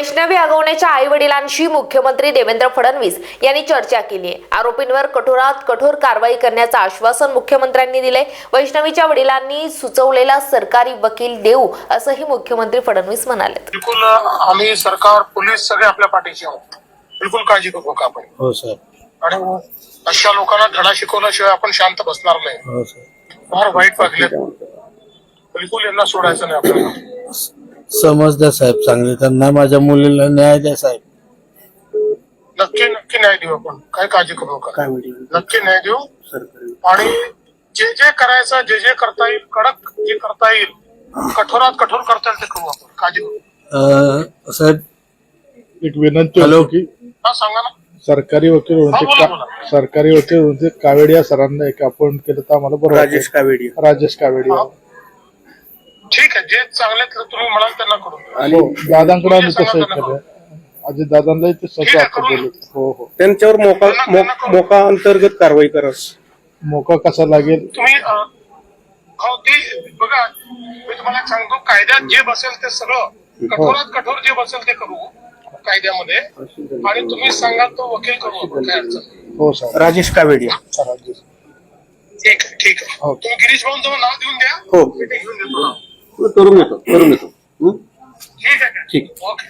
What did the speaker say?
वैष्णवी अगवण्याच्या आई वडिलांशी मुख्यमंत्री देवेंद्र फडणवीस यांनी चर्चा केली आहे. आरोपींवर कठोरात कठोर कारवाई करण्याचं आश्वासन मुख्यमंत्र्यांनी दिले वैष्णवीच्या वडिलांनी सुचवलेला सरकारी वकील देऊ असंही मुख्यमंत्री फडणवीस म्हणाले बिलकुल आम्ही सरकार पोलीस सगळे आपल्या पाठीशी आहोत. बिलकुल काळजी करू नका आपण? हो सर. आणि अशा लोकांना धडा शिकवल्याशिवाय आपण शांत बसणार नाही. हो सर. फार वाईट वागले बिलकुल यांना सोडायचं नाही आपल्याला. समजदार साहेब चांगले त्यांना माझ्या मुलीला न्याय द्या साहेब. नक्की नक्की न्याय देऊ आपण. काय काळजी करू नका. नक्की न्याय देऊ. आणि जे जे करायचं जे जे करता येईल कडक जे करता येईल कठोरात कठोर करता येईल ते करू आपण. काळजी करू. अं, साहेब. एक विनंती हॅलो. होती की हा सांगा ना. सरकारी वकील हा, बोला, बोला. सरकारी वकील होते कावेडी या सरांना एक अपॉइंट केलं तर आम्हाला बरं राजेश वाटेल. कावेडी राजेश कावेडी हा. जे चांगले ते तुम्ही म्हणाल त्यांना करू हो दादांकडे आम्ही तसं केलं अजय दादांनाही ते सगळं हो हो. त्यांच्यावर मोका मो- मोका अंतर्गत कारवाई करा. मोका कसा लागेल? तुम्ही अं, हो ते बघा मी तुम्हाला सांगतो कायद्यात जे बसेल ते सगळं कठोरात कठोर जे बसेल ते करू कायद्यामध्ये. आणि तुम्ही सांगा तो वकील करू आपण काय अडचण नाही. हो सर राजेश कावेडी राजेश. ठीक आहे ठीक आहे. हो. तुम्ही गिरीश भाऊन जवळ नाव देऊन द्या. हो. मी ते घेऊन. करून येतो करून येतो ठीक आहे? ठीक. ओके